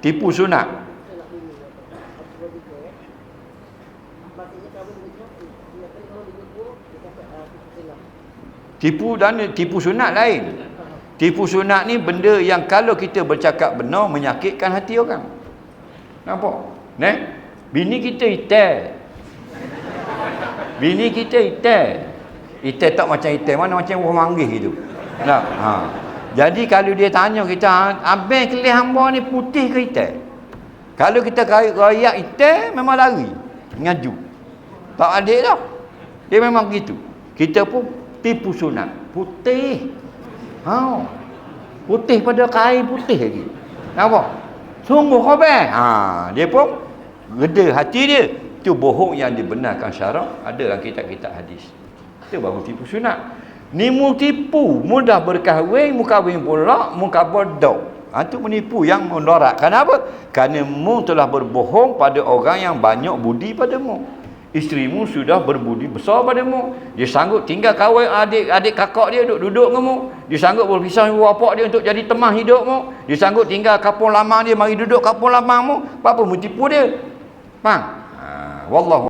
Tipu sunat. Tipu dan tipu sunat lain. Tipu sunat ni benda yang kalau kita bercakap benar menyakitkan hati orang. Nampak? Neh? Bini kita itai. Bini kita itai. Itai tak macam itai, mana macam buah manggis gitu. Nah, ha. Jadi kalau dia tanya kita, abang kelih hamba ni putih ke itai? Kalau kita rayak itai, memang lari. Ngaju. Tak adik dah. Dia memang gitu. Kita pun tipu sunat. Putih. Ha. Putih pada kain putih lagi. Nampak? Sungguh khabar. Ha, dia pun reda hati dia. Itu bohong yang dibenarkan syarak ada dalam kitab-kitab hadis. Itu baru tipu sunat. Ni mu tipu, mudah berkahwin, mu kahwin pula, mu kabodok. Ha, itu menipu yang mendorak. Kenapa? Kerana mu telah berbohong pada orang yang banyak budi padamu. Isterimu sudah berbudi besar padamu. Dia sanggup tinggal kawin adik-adik kakak dia duduk duduk dengan Dia sanggup berpisah dengan bapak dia untuk jadi teman hidupmu. Dia sanggup tinggal kapung lama dia mari duduk kapung lama mu. Apa mu tipu dia? Faham? Ha, wallahu